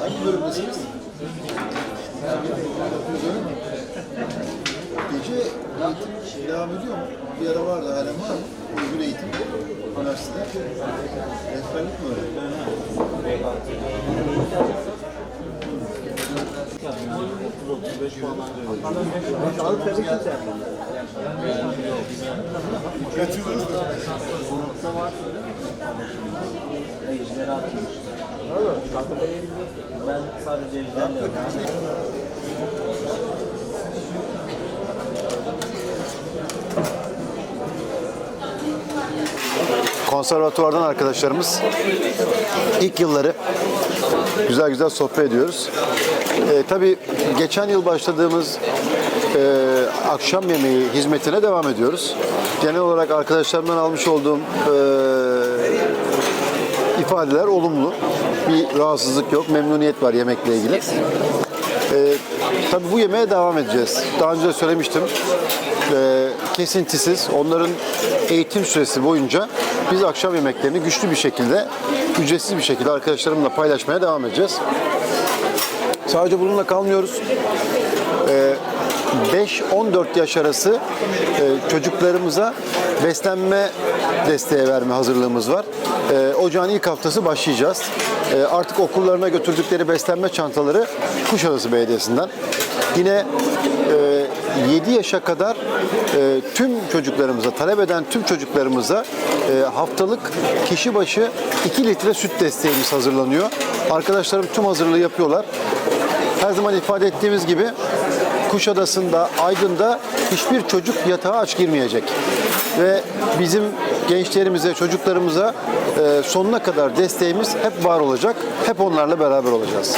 Hangi bölümdesiniz? Gece eğitim devam ediyor mu? Bir ara vardı, halen var mı? Uygun eğitim üniversitede. Rehberlik mi öyle? Konservatuvardan arkadaşlarımız ilk yılları güzel güzel sohbet ediyoruz. Ee, tabii geçen yıl başladığımız e, akşam yemeği hizmetine devam ediyoruz. Genel olarak arkadaşlarımdan almış olduğum e, ifadeler olumlu. Bir rahatsızlık yok, memnuniyet var yemekle ilgili. Ee, tabii bu yemeğe devam edeceğiz. Daha önce de söylemiştim. Ee, kesintisiz onların eğitim süresi boyunca biz akşam yemeklerini güçlü bir şekilde, ücretsiz bir şekilde arkadaşlarımla paylaşmaya devam edeceğiz. Sadece bununla kalmıyoruz. Ee, 5-14 yaş arası e, çocuklarımıza beslenme desteği verme hazırlığımız var. E, ocağın ilk haftası başlayacağız. E, artık okullarına götürdükleri beslenme çantaları Kuşadası Belediyesi'nden. Yine e, 7 yaşa kadar tüm çocuklarımıza, talep eden tüm çocuklarımıza haftalık kişi başı 2 litre süt desteğimiz hazırlanıyor. Arkadaşlarım tüm hazırlığı yapıyorlar. Her zaman ifade ettiğimiz gibi Kuşadası'nda, Aydın'da hiçbir çocuk yatağa aç girmeyecek. Ve bizim gençlerimize, çocuklarımıza e, sonuna kadar desteğimiz hep var olacak. Hep onlarla beraber olacağız.